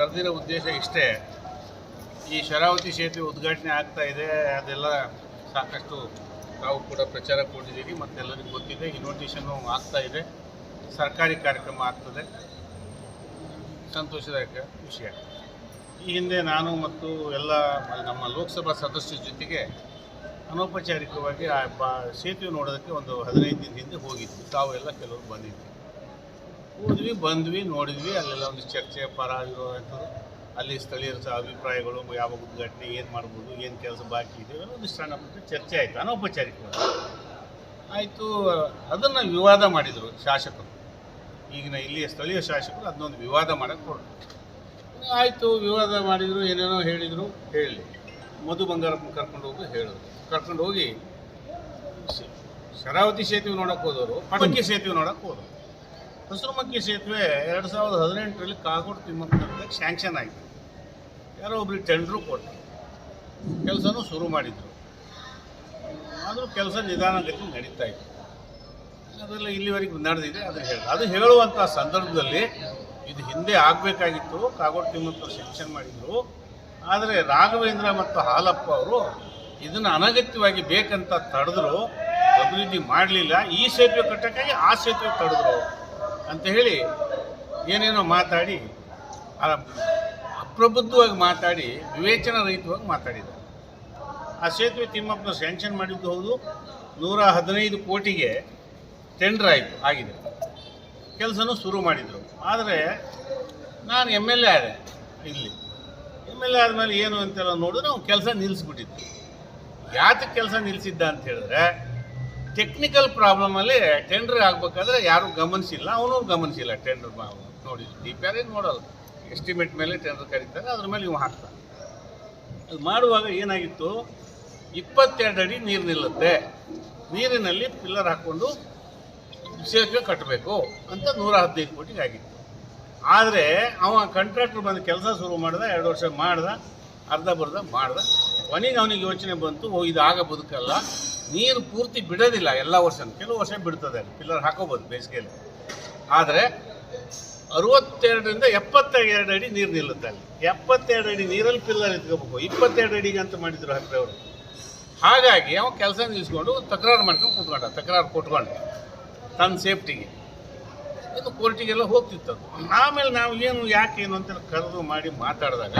ಕರೆದಿರೋ ಉದ್ದೇಶ ಇಷ್ಟೇ. ಈ ಶರಾವತಿ ಸೇತುವೆ ಉದ್ಘಾಟನೆ ಆಗ್ತಾ ಇದೆ, ಅದೆಲ್ಲ ಸಾಕಷ್ಟು ನಾವು ಕೂಡ ಪ್ರಚಾರ ಕೊಟ್ಟಿದ್ದೀವಿ ಮತ್ತೆಲ್ಲರಿಗೂ ಗೊತ್ತಿದೆ ಇನ್ವಿಟೇಷನ್ನು ಆಗ್ತಾ ಇದೆ. ಸರ್ಕಾರಿ ಕಾರ್ಯಕ್ರಮ ಆಗ್ತದೆ. ಸಂತೋಷದಾಯಕ ವಿಷಯ. ಈ ಹಿಂದೆ ನಾನು ಮತ್ತು ಎಲ್ಲ ನಮ್ಮ ಲೋಕಸಭಾ ಸದಸ್ಯರ ಜೊತೆಗೆ ಅನೌಪಚಾರಿಕವಾಗಿ ಆ ಬಾ ಸೇತುವೆ ನೋಡೋದಕ್ಕೆ ಒಂದು ಹದಿನೈದು ದಿನ ಹಿಂದೆ ತಾವು ಎಲ್ಲ ಕೆಲವರು ಬಂದಿದ್ವಿ. ಹೋದ್ವಿ, ಬಂದ್ವಿ, ನೋಡಿದ್ವಿ, ಅಲ್ಲೆಲ್ಲ ಒಂದು ಚರ್ಚೆ, ಪರ ಆಗಿರುವಂಥದ್ದು ಅಲ್ಲಿ ಸ್ಥಳೀಯರ ಸಹ ಅಭಿಪ್ರಾಯಗಳು, ಯಾವ ಉದ್ಘಾಟನೆ, ಏನು ಮಾಡ್ಬೋದು, ಏನು ಕೆಲಸ ಬಾಕಿ ಇದೆ ಒಂದು ಸಣ್ಣ ಪುಟ್ಟ ಚರ್ಚೆ ಆಯಿತು ಅನೌಪಚಾರಿಕವಾಗಿ ಆಯಿತು, ಅದನ್ನು ವಿವಾದ ಮಾಡಿದರು ಶಾಸಕರು. ಈಗಿನ ಇಲ್ಲಿಯ ಸ್ಥಳೀಯ ಶಾಸಕರು ಅದನ್ನೊಂದು ವಿವಾದ ಮಾಡೋಕ್ಕೆ ಹೊರಟರು ಆಯಿತು, ವಿವಾದ ಮಾಡಿದರು, ಏನೇನೋ ಹೇಳಿದರು ಹೇಳಿ ಮಧು ಬಂಗಾರಪ್ಪ ಕರ್ಕೊಂಡು ಹೋಗಿ ಹೇಳಿದ್ರು. ಕರ್ಕೊಂಡು ಹೋಗಿ, ಶರಾವತಿ ಸೇತುವೆ ನೋಡೋಕೆ ಹೋದವರು ಪಟಕಿ ಸೇತುವೆ ನೋಡೋಕೆ ಹೋದರು. ಹಸಿರುಮಕ್ಕಿ ಸೇತುವೆ ಎರಡು ಸಾವಿರದ ಹದಿನೆಂಟರಲ್ಲಿ ಕಾಗೋಡು ತಿಮ್ಮಪ್ಪನವ್ರಿಗೆ ಸ್ಯಾಂಕ್ಷನ್ ಆಯಿತು. ಯಾರೋ ಒಬ್ರಿಗೆ ಟೆಂಡ್ರು ಕೊಟ್ಟರು ಕೆಲಸನೂ ಶುರು ಮಾಡಿದರು. ಆದರೂ ಕೆಲಸ ನಿಧಾನಗತಿ ನಡೀತಾ ಇತ್ತು. ಅದೆಲ್ಲ ಇಲ್ಲಿವರೆಗೆ ನಡೆದಿದೆ ಅದನ್ನು ಹೇಳಿ. ಅದು ಹೇಳುವಂಥ ಸಂದರ್ಭದಲ್ಲಿ ಇದು ಹಿಂದೆ ಆಗಬೇಕಾಗಿತ್ತು. ಕಾಗೋಡು ತಿಮ್ಮಪ್ಪರು ಸ್ಯಾಂಕ್ಷನ್ ಮಾಡಿದರು. ಆದರೆ ರಾಘವೇಂದ್ರ ಮತ್ತು ಹಾಲಪ್ಪ ಅವರು ಇದನ್ನು ಅನಗತ್ಯವಾಗಿ ಬೇಕಂತ ತಡೆದ್ರು. ಅಭಿವೃದ್ಧಿ ಮಾಡಲಿಲ್ಲ. ಈ ಸೇತುವೆ ಕಟ್ಟೋಕ್ಕಾಗಿ ಆ ಸೇತುವೆ ತಡೆದ್ರು. ಅಂತ ಹೇಳಿ ಏನೇನೋ ಮಾತಾಡಿ ಅಪ್ರಬುದ್ಧವಾಗಿ ಮಾತಾಡಿ ವಿವೇಚನ ರಹಿತವಾಗಿ ಮಾತಾಡಿದ್ದಾರೆ. ಆ ಸೇತುವೆ ತಿಮ್ಮಪ್ಪನ ಸ್ಯಾಂಕ್ಷನ್ ಮಾಡಿದ್ದು ಹೌದು. ನೂರ ಹದಿನೈದು ಕೋಟಿಗೆ ಟೆಂಡರ್ ಆಯಿತು, ಆಗಿದೆ. ಕೆಲಸನೂ ಶುರು ಮಾಡಿದರು. ಆದರೆ ನಾನು ಎಂ ಎಲ್ ಎ ಆದೆ, ಇಲ್ಲಿ. ಎಂ ಎಲ್ ಎ ಆದಮೇಲೆ ಏನು ಅಂತೆಲ್ಲ ನೋಡಿದ್ರೆ ಅವ್ನು ಕೆಲಸ ನಿಲ್ಲಿಸ್ಬಿಟ್ಟಿತ್ತು ಯಾತಕ್ಕೆ ಕೆಲಸ ನಿಲ್ಲಿಸಿದ್ದ ಅಂತ ಹೇಳಿದ್ರೆ ಟೆಕ್ನಿಕಲ್ ಪ್ರಾಬ್ಲಮಲ್ಲಿ ಟೆಂಡರ್ ಆಗಬೇಕಾದ್ರೆ ಯಾರೂ ಗಮನಿಸಿಲ್ಲ, ಅವನು ಗಮನಿಸಿಲ್ಲ ಟೆಂಡರ್ ನೋಡಿ ಡಿ ಪಿ ಆರ್ ಏನು ನೋಡಲ್ಲ ಎಸ್ಟಿಮೇಟ್ ಮೇಲೆ ಟೆಂಡರ್ ಕರೀತಾರೆ, ಅದ್ರ ಮೇಲೆ ಇವು ಹಾಕ್ತಾರೆ ಅದು ಮಾಡುವಾಗ ಏನಾಗಿತ್ತು? ಇಪ್ಪತ್ತೆರಡು ಅಡಿ ನೀರು ನಿಲ್ಲುತ್ತೆ. ನೀರಿನಲ್ಲಿ ಪಿಲ್ಲರ್ ಹಾಕ್ಕೊಂಡು ಸೇತುವೆ ಕಟ್ಟಬೇಕು ಅಂತ ನೂರ ಹದಿನೈದು ಕೋಟಿಗೆ ಆಗಿತ್ತು. ಆದರೆ ಅವ ಕಾಂಟ್ರಾಕ್ಟ್ರ್ ಬಂದು ಕೆಲಸ ಶುರು ಮಾಡ್ದ, ಎರಡು ವರ್ಷ ಮಾಡ್ದ, ಅರ್ಧ ಬರ್ಧ ಮಾಡ್ದ. ಕೊನೆಗೆ ಅವನಿಗೆ ಯೋಚನೆ ಬಂತು, ಓ ಇದು ಆಗ ಬದುಕಲ್ಲ ನೀರು ಪೂರ್ತಿ ಬಿಡೋದಿಲ್ಲ, ಎಲ್ಲ ವರ್ಷ ಕೆಲವು ವರ್ಷ ಬಿಡ್ತದೆ ಪಿಲ್ಲರ್ ಹಾಕೋಬೋದು ಬೇಸಿಗೆಯಲ್ಲಿ. ಆದರೆ ಅರವತ್ತೆರಡರಿಂದ ಎಪ್ಪತ್ತೆರಡು ಅಡಿ ನೀರು ನಿಲ್ಲುತ್ತೆ ಅಲ್ಲಿ. ಎಪ್ಪತ್ತೆರಡು ಅಡಿ ನೀರಲ್ಲಿ ಪಿಲ್ಲರ್ ಎತ್ಕೋಬೇಕು ಇಪ್ಪತ್ತೆರಡು ಅಡಿಗೆ ಅಂತ ಮಾಡಿದ್ರು ಹತ್ರ ಅವರು. ಹಾಗಾಗಿ ಅವ ಕೆಲಸ ನಿಲ್ಲಿಸ್ಕೊಂಡು ತಕರಾರು ಮಾಡ್ಕೊಂಡು ಕೂತ್ಕೊಂಡ, ತಕರಾರು ಕೊಟ್ಕೊಂಡು ತನ್ನ ಸೇಫ್ಟಿಗೆ. ಇದು ಕೋರ್ಟಿಗೆಲ್ಲ ಹೋಗ್ತಿತ್ತು ಅದು. ಆಮೇಲೆ ನಾವು ಏನು, ಯಾಕೆ ಏನು ಅಂತ ಕರೆದು ಮಾಡಿ ಮಾತಾಡಿದಾಗ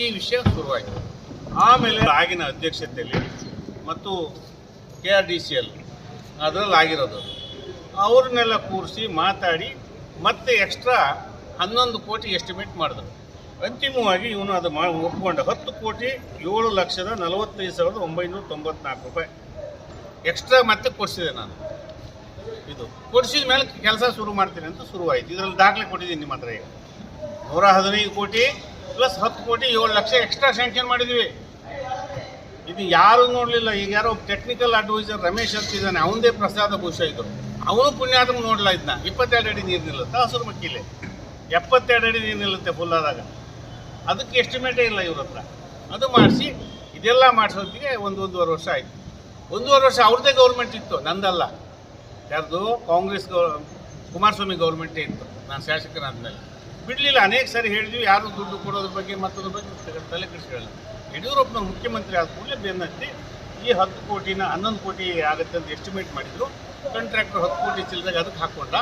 ಈ ವಿಷಯ ಶುರುವಾಯಿತು. ಆಮೇಲೆ ಆಗಿನ ಅಧ್ಯಕ್ಷತೆಯಲ್ಲಿ ಮತ್ತು K R D C L ಅದರಲ್ಲಿ ಆಗಿರೋದು ಅವ್ರನ್ನೆಲ್ಲ ಕೂರಿಸಿ ಮಾತಾಡಿ, ಮತ್ತೆ ಎಕ್ಸ್ಟ್ರಾ ಹನ್ನೊಂದು ಕೋಟಿ ಎಸ್ಟಿಮೇಟ್ ಮಾಡಿದ್ರು. ಅಂತಿಮವಾಗಿ ಇವನು ಅದು ಮಾ, ಒಪ್ಕೊಂಡ. ಹತ್ತು ಕೋಟಿ ಏಳು ಲಕ್ಷದ ನಲವತ್ತೈದು ಸಾವಿರದ ಒಂಬೈನೂರ ತೊಂಬತ್ನಾಲ್ಕು ರೂಪಾಯಿ. ಎಕ್ಸ್ಟ್ರಾ ಮತ್ತೆ ಕೊಡಿಸಿದೆ ನಾನು. ಇದು ಕೊಡಿಸಿದ ಮೇಲೆ ಕೆಲಸ ಶುರು ಮಾಡ್ತೀನಿ ಅಂತ ಶುರುವಾಯಿತು. ಇದರಲ್ಲಿ ದಾಖಲೆ ಕೊಟ್ಟಿದ್ದೀನಿ ನಿಮ್ಮ ಹತ್ರ ಈಗ. ನೂರ ಹದಿನೈದು ಕೋಟಿ ಪ್ಲಸ್ ಹತ್ತು ಕೋಟಿ ಏಳು ಲಕ್ಷ ಎಕ್ಸ್ಟ್ರಾ ಸ್ಯಾಂಕ್ಷನ್ ಮಾಡಿದ್ವಿ ಇದು ಯಾರು ನೋಡಲಿಲ್ಲ? ಈಗ ಯಾರೋ ಟೆಕ್ನಿಕಲ್ ಅಡ್ವೈಸರ್ ರಮೇಶ್ ಅಂತ ಇದ್ದಾನೆ. ಅವನದೇ ಪ್ರಸಾದ ಭೂಷ ಇದು ಅವನು ಪುಣ್ಯಾತ್ಮ ನೋಡಲ್ಲ ಇದನ್ನ ಇಪ್ಪತ್ತೆರಡು ಅಡಿ ನೀರು ನಿಲ್ಲುತ್ತೆ? ಹಸಿರು ಮಕ್ಕಿಲೆ. ಎಪ್ಪತ್ತೆರಡು ಅಡಿ ನೀರು ನಿಲ್ಲುತ್ತೆ ಫುಲ್ ಆದಾಗ. ಅದಕ್ಕೆ ಎಸ್ಟಿಮೇಟೇ ಇಲ್ಲ ಇವ್ರ ಹತ್ರ. ಅದು ಮಾಡಿಸಿ, ಇದೆಲ್ಲ ಮಾಡಿಸೋದಕ್ಕೆ ಒಂದು ಒಂದೂವರೆ ವರ್ಷ ಆಯಿತು. ಒಂದೂವರೆ ವರ್ಷ ಅವ್ರದ್ದೇ ಗೌರ್ಮೆಂಟ್ ಇತ್ತು, ನಂದಲ್ಲ. ಯಾರ್ದು? ಕಾಂಗ್ರೆಸ್ ಗೌ, ಕುಮಾರಸ್ವಾಮಿ ಗೌರ್ಮೆಂಟೇ ಇತ್ತು. ನಾನು ಶಾಸಕನಾದ್ಮೇಲೆ. ಬಿಡಲಿಲ್ಲ. ಅನೇಕ ಸಾರಿ ಹೇಳಿದ್ವಿ, ಯಾರು ದುಡ್ಡು ಕೊಡೋದ್ರ ಬಗ್ಗೆ ಮತ್ತದ್ರ ಬಗ್ಗೆ ತಲೆ ಕೆಡಿಸ್ಕೊಳ್ಳಲ್ಲ. ಯಡಿಯೂರಪ್ಪನ ಮುಖ್ಯಮಂತ್ರಿ ಆದ ಕೂಡಲೇ ಬೆನ್ನತ್ತಿ ಈ ಹತ್ತು ಕೋಟಿನ ಹನ್ನೊಂದು ಕೋಟಿ ಆಗುತ್ತೆ ಅಂತ ಎಸ್ಟಿಮೇಟ್ ಮಾಡಿದ್ರು. ಕಾಂಟ್ರಾಕ್ಟರ್ ಹತ್ತು ಕೋಟಿ ಚಿಲ್ಲದಾಗ ಅದಕ್ಕೆ ಹಾಕ್ಕೊಂಡ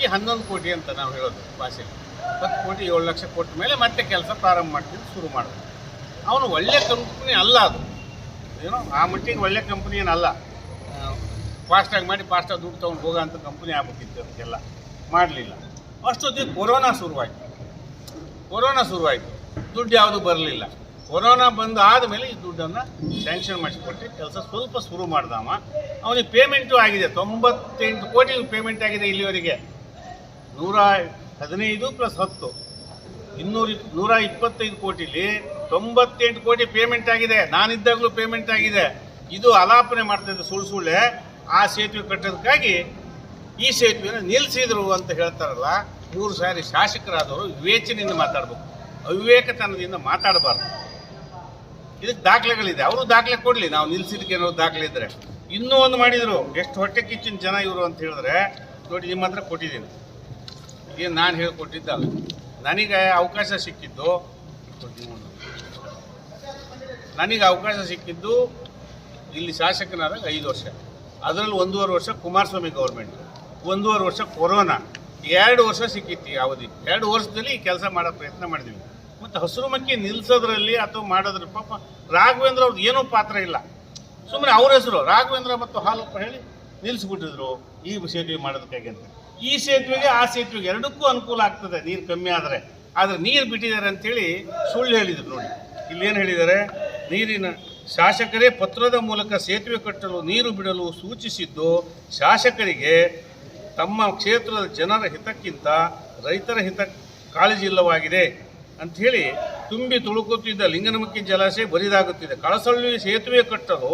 ಈ ಹನ್ನೊಂದು ಕೋಟಿ ಅಂತ ನಾವು ಹೇಳೋದು ಭಾಷೆಯಲ್ಲಿ. ಹತ್ತು ಕೋಟಿ ಏಳು ಲಕ್ಷ ಕೊಟ್ಟ ಮೇಲೆ ಮತ್ತೆ ಕೆಲಸ ಪ್ರಾರಂಭ ಮಾಡ್ತಿದ್ದು ಶುರು ಮಾಡಿದ್ರು. ಅವನು ಒಳ್ಳೆ ಕಂಪ್ನಿ ಅಲ್ಲ ಅದು. ಏನೋ ಆ ಮಟ್ಟಿಗೆ ಒಳ್ಳೆ ಕಂಪ್ನಿ ಏನಲ್ಲ. ಫಾಸ್ಟಾಗಿ ಮಾಡಿ ಫಾಸ್ಟಾಗಿ ದುಡ್ಡು ತೊಗೊಂಡು ಹೋಗೋ ಅಂತ ಕಂಪ್ನಿ ಆಗ್ಬಿಟ್ಟಿತ್ತು ಅದಕ್ಕೆಲ್ಲ. ಮಾಡಲಿಲ್ಲ. ಅಷ್ಟೊತ್ತಿಗೆ ಕೊರೋನಾ ಶುರುವಾಯಿತು. ಕೊರೋನಾ ಶುರುವಾಯಿತು. ದುಡ್ಡು ಯಾವುದು ಬರಲಿಲ್ಲ. ಕೊರೋನಾ ಬಂದು ಆದಮೇಲೆ ಈ ದುಡ್ಡನ್ನು ಸ್ಯಾಂಕ್ಷನ್ ಮಾಡಿಸ್ಕೊಟ್ಟು ಕೆಲಸ ಸ್ವಲ್ಪ ಶುರು ಮಾಡ್ದವ ಅವನಿಗೆ ಪೇಮೆಂಟು ಆಗಿದೆ. ತೊಂಬತ್ತೆಂಟು ಕೋಟಿ ಪೇಮೆಂಟ್ ಆಗಿದೆ ಇಲ್ಲಿವರೆಗೆ. ನೂರ ಹದಿನೈದು ಪ್ಲಸ್ ಹತ್ತು. ಇನ್ನೂರ ನೂರ ಇಪ್ಪತ್ತೈದು ಕೋಟಿಲಿ ತೊಂಬತ್ತೆಂಟು ಕೋಟಿ ಪೇಮೆಂಟ್ ಆಗಿದೆ. ನಾನಿದ್ದಾಗಲೂ ಪೇಮೆಂಟ್ ಆಗಿದೆ. ಇದು ಅಲಾಪನೆ ಮಾಡ್ತಾ ಇದ್ದ ಸುಳ್ಳು ಸುಳ್ಳೆ. ಆ ಸೇತುವೆ ಕಟ್ಟೋದಕ್ಕಾಗಿ ಈ ಸೇತುವೆನ ನಿಲ್ಲಿಸಿದ್ರು ಅಂತ ಹೇಳ್ತಾರಲ್ಲ ಮೂರು ಸಾರಿ ಶಾಸಕರಾದವರು ವಿವೇಚನೆಯಿಂದ ಮಾತಾಡಬೇಕು. ಅವಿವೇಕತನದಿಂದ ಮಾತಾಡಬಾರ್ದು. ಇದಕ್ಕೆ ದಾಖಲೆಗಳಿದೆ. ಅವರು ದಾಖಲೆ ಕೊಡಲಿ. ನಾವು ನಿಲ್ಸಿದಕ್ಕೆ ಏನೋ ದಾಖಲೆ ಇದ್ದರೆ ಇನ್ನೂ ಒಂದು ಮಾಡಿದರು. ಎಷ್ಟು ಹೊಟ್ಟೆ ಕಿಚ್ಚಿನ ಜನ ಇವರು ಅಂತ ಹೇಳಿದ್ರೆ, ನೋಡಿ, ನಿಮ್ಮ ಹತ್ರ ಕೊಟ್ಟಿದ್ದೀನಿ. ಏನು ನಾನು ಹೇಳ್ಕೊಟ್ಟಿದ್ದಲ್ಲ. ನನಗೆ ಅವಕಾಶ ಸಿಕ್ಕಿದ್ದು, ನನಗೆ ಅವಕಾಶ ಸಿಕ್ಕಿದ್ದು ಇಲ್ಲಿ ಶಾಸಕನಾದಾಗ ಐದು ವರ್ಷ. ಅದರಲ್ಲಿ ಒಂದೂವರೆ ವರ್ಷ ಕುಮಾರಸ್ವಾಮಿ ಗೌರ್ಮೆಂಟ್. ಒಂದೂವರೆ ವರ್ಷ ಕೊರೋನಾ. ಎರಡು ವರ್ಷ ಸಿಕ್ಕಿತ್ತು ಈ ಅವಧಿ. ಎರಡು ವರ್ಷದಲ್ಲಿ ಈ ಕೆಲಸ ಮಾಡೋ ಪ್ರಯತ್ನ ಮಾಡಿದ್ವಿ. ಮತ್ತು ಹಸಿರು ಮಕ್ಕಿ ನಿಲ್ಸೋದ್ರಲ್ಲಿ ಅಥವಾ ಮಾಡೋದ್ರ ಪಾಪ ರಾಘವೇಂದ್ರ ಅವ್ರದ್ದು ಏನೂ ಪಾತ್ರ ಇಲ್ಲ. ಸುಮ್ಮನೆ ಅವ್ರ ಹೆಸರು, ರಾಘವೇಂದ್ರ ಮತ್ತು ಹಾಲಪ್ಪ ಹೇಳಿ ನಿಲ್ಲಿಸ್ಬಿಟ್ಟಿದ್ರು ಈ ಸೇತುವೆ ಮಾಡೋದಕ್ಕಾಗಿ ಅಂತ. ಈ ಸೇತುವೆಗೆ, ಆ ಸೇತುವೆಗೆ ಎರಡಕ್ಕೂ ಅನುಕೂಲ ಆಗ್ತದೆ, ನೀರು ಕಮ್ಮಿ ಆದರೆ. ಆದರೆ ನೀರು ಬಿಟ್ಟಿದ್ದಾರೆ ಅಂತೇಳಿ ಸುಳ್ಳು ಹೇಳಿದರು ನೋಡಿ. ಇಲ್ಲೇನು ಹೇಳಿದ್ದಾರೆ? ನೀರಿನ ಶಾಸಕರೇ ಪತ್ರದ ಮೂಲಕ ಸೇತುವೆ ಕಟ್ಟಲು, ನೀರು ಬಿಡಲು ಸೂಚಿಸಿದ್ದು ಶಾಸಕರಿಗೆ ತಮ್ಮ ಕ್ಷೇತ್ರದ ಜನರ ಹಿತಕ್ಕಿಂತ ರೈತರ ಹಿತ ಕಾಳಜಿ ಇಲ್ಲವಾಗಿದೆ ಅಂಥೇಳಿ ತುಂಬಿ ತುಳುಕುತ್ತಿದ್ದ ಲಿಂಗನಮಕ್ಕಿ ಜಲಾಶಯ ಬರಿದಾಗುತ್ತಿದೆ. ಕಳಸಳ್ಳಿ ಸೇತುವೆ ಕಟ್ಟಲು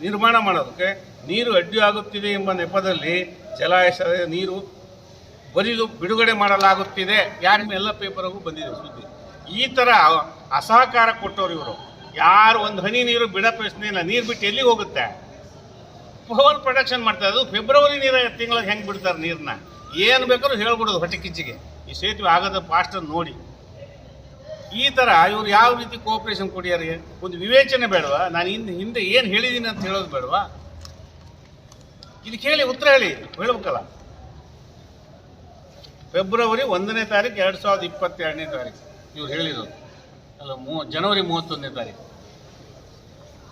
ನಿರ್ಮಾಣ ಮಾಡೋದಕ್ಕೆ ನೀರು ಅಡ್ಡಿಯಾಗುತ್ತಿದೆ ಎಂಬ ನೆಪದಲ್ಲಿ ಜಲಾಶಯ ನೀರು ಬರಿದು ಬಿಡುಗಡೆ ಮಾಡಲಾಗುತ್ತಿದೆ. ಯಾರ ಎಲ್ಲ ಪೇಪರ್ಗೂ ಬಂದಿದೆ ಸುದ್ದಿ. ಈ ಥರ ಅಸಹಕಾರ ಕೊಟ್ಟವರು ಇವರು. ಯಾರು ಒಂದು ಹನಿ ನೀರು ಬಿಡೋ ಪ್ರಶ್ನೆ ಇಲ್ಲ. ನೀರು ಬಿಟ್ಟು ಎಲ್ಲಿಗೆ ಹೋಗುತ್ತೆ? ಪವರ್ ಪ್ರೊಡಕ್ಷನ್ ಮಾಡ್ತಾರೆ ಅದು ಫೆಬ್ರವರಿ ನೀರ ತಿಂಗಳಿಗೆ ಹೆಂಗೆ ಬಿಡ್ತಾರೆ ನೀರನ್ನ ಏನು ಬೇಕಾದ್ರೂ ಹೇಳ್ಬಿಡೋದು ಹೊಟ್ಟೆ ಕಿಚ್ಚಿಗೆ ಈ ಸೇತುವೆ ಆಗೋದು ಫಾಸ್ಟ್ ನೋಡಿ. ಈ ಥರ ಇವ್ರು ಯಾವ ರೀತಿ ಕೋಆಪ್ರೇಷನ್ ಕೊಡಿಯಾರಿಗೆ ಒಂದು ವಿವೇಚನೆ ಬೇಡವಾ? ನಾನು ಹಿಂದೆ ಹಿಂದೆ ಏನು ಹೇಳಿದ್ದೀನಿ ಅಂತ ಹೇಳೋದು ಬೇಡವಾ? ಇದಕ್ಕೆ ಹೇಳಿ, ಉತ್ತರ ಹೇಳಿ, ಹೇಳ್ಬೇಕಲ್ಲ. ಫೆಬ್ರವರಿ ಒಂದನೇ ತಾರೀಕು ಎರಡು ಸಾವಿರದ ಇಪ್ಪತ್ತೆರಡನೇ ತಾರೀಕು ಇವ್ರು ಹೇಳಿರೋದು. ಅಲ್ಲ, ಮೂ, ಜನವರಿ ಮೂವತ್ತೊಂದನೇ ತಾರೀಕು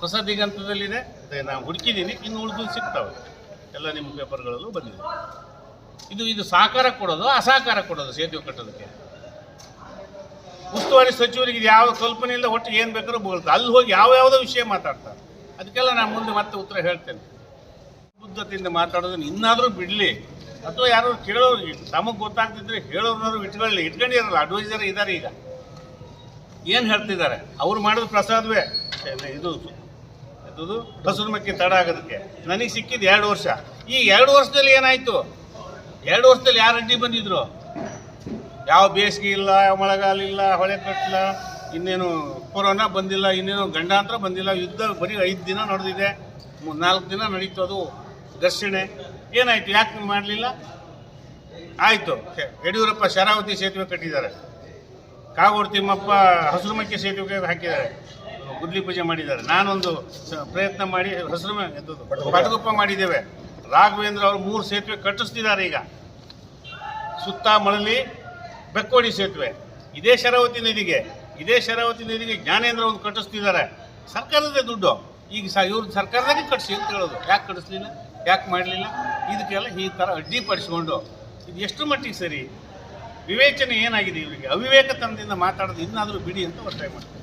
ಹೊಸ ದಿಗಂತದಲ್ಲಿದೆ. ಅದೇ ನಾನು ಹುಡುಕಿದ್ದೀನಿ ಇನ್ನು ಉಳಿದು ಸಿಗ್ತವೆ. ಎಲ್ಲ ನಿಮ್ಮ ಪೇಪರ್ಗಳಲ್ಲೂ ಬಂದಿದೆ. ಇದು ಇದು ಸಹಕಾರ ಕೊಡೋದು ಅಸಹಕಾರ ಕೊಡೋದು ಸೇತುವೆ ಕಟ್ಟೋದಕ್ಕೆ. ಉಸ್ತುವಾರಿ ಸಚಿವರಿಗೆ ಇದು ಯಾವ ಇಲ್ಲ ಒಟ್ಟು ಏನು ಬೇಕಾದ್ರೂ ಬೋಳ್ತಾರೆ ಅಲ್ಲಿ ಹೋಗಿ ಯಾವ ಯಾವುದೋ ವಿಷಯ ಮಾತಾಡ್ತಾರೆ. ಅದಕ್ಕೆಲ್ಲ ನಾನು ಮುಂದೆ ಮತ್ತೆ ಉತ್ತರ ಹೇಳ್ತೇನೆ. ಬುದ್ಧತೆಯಿಂದ ಮಾತಾಡೋದನ್ನು ಇನ್ನಾದರೂ ಬಿಡಲಿ. ಅಥವಾ ಯಾರು ಕೇಳೋರು, ತಮಗೆ ಗೊತ್ತಾಗ್ತಿದ್ರೆ ಹೇಳೋರು ಇಟ್ಕೊಳ್ಳಿ. ಇಟ್ಕೊಂಡಿರಲ್ಲ ಅಡ್ವೈಸರ್ ಇದ್ದಾರೆ ಈಗ. ಏನು ಹೇಳ್ತಿದ್ದಾರೆ? ಅವ್ರು ಮಾಡೋದು ಪ್ರಸಾದವೇ. ಇದು ಇದು ಹಸಿರು ಮಕ್ಕಿ ತಡ ಆಗೋದಕ್ಕೆ. ನನಗೆ ಸಿಕ್ಕಿದ್ದು ಎರಡು ವರ್ಷ. ಈ ಎರಡು ವರ್ಷದಲ್ಲಿ ಏನಾಯಿತು? ಎರಡು ವರ್ಷದಲ್ಲಿ ಯಾರು ಅಡ್ಡಿ ಬಂದಿದ್ರು? ಯಾವ ಬೇಸಿಗೆ ಇಲ್ಲ, ಯಾವ ಮಳೆಗಾಲ ಇಲ್ಲ, ಹೊಳೆ ಕಟ್ಟಲ ಇನ್ನೇನು ಕೊರೋನಾ ಬಂದಿಲ್ಲ, ಇನ್ನೇನು ಗಂಡಾಂತರ ಬಂದಿಲ್ಲ ಯುದ್ಧ ಬರೀ ಐದು ದಿನ ನಡೆದಿದೆ. ನಾಲ್ಕು ದಿನ ನಡೀತು ಅದು ಘರ್ಷಣೆ. ಏನಾಯಿತು? ಯಾಕೆ ಮಾಡಲಿಲ್ಲ? ಆಯಿತು. ಯಡಿಯೂರಪ್ಪ ಶರಾವತಿ ಸೇತುವೆ ಕಟ್ಟಿದ್ದಾರೆ. ಕಾಗೋಡು ತಿಮ್ಮಪ್ಪ ಹಸಿರುಮಕ್ಕಿ ಸೇತುವೆ ಹಾಕಿದ್ದಾರೆ. ಗುದ್ಲಿ ಪೂಜೆ ಮಾಡಿದ್ದಾರೆ. ನಾನೊಂದು ಪ್ರಯತ್ನ ಮಾಡಿ ಹೆಸರು ಪಟಗುಪ್ಪ. ಮಾಡಿದ್ದೇವೆ. ರಾಘವೇಂದ್ರ ಅವರು ಮೂರು ಸೇತುವೆ ಕಟ್ಟಿಸ್ತಿದ್ದಾರೆ ಈಗ. ಸುತ್ತ ಮಳಲಿ ಬೆಕ್ಕೋಡಿ ಸೇತುವೆ. ಇದೇ ಶರಾವತಿ ನದಿಗೆ ಇದೇ ಶರಾವತಿ ನದಿಗೆ ಜ್ಞಾನೇಂದ್ರ ಒಂದು ಕಟ್ಟಿಸ್ತಿದ್ದಾರೆ. ಸರ್ಕಾರದೇ ದುಡ್ಡು. ಈಗ ಸ ಇವ್ರ ಸರ್ಕಾರದಾಗೆ ಕಟ್ಸಿ ಅಂತ ಹೇಳೋದು. ಯಾಕೆ ಕಟ್ಟಿಸ್ಲಿಲ್ಲ? ಯಾಕೆ ಮಾಡಲಿಲ್ಲ? ಇದಕ್ಕೆಲ್ಲ ಈ ಥರ ಅಡ್ಡಿಪಡಿಸ್ಕೊಂಡು ಇದು ಎಷ್ಟು ಮಟ್ಟಿಗೆ ಸರಿ? ವಿವೇಚನೆ ಏನಾಗಿದೆ ಇವರಿಗೆ? ಅವಿವೇಕತನದಿಂದ ಮಾತಾಡೋದು ಇನ್ನಾದರೂ ಬಿಡಿ ಅಂತ ಒತ್ತಾಯ ಮಾಡ್ತಾರೆ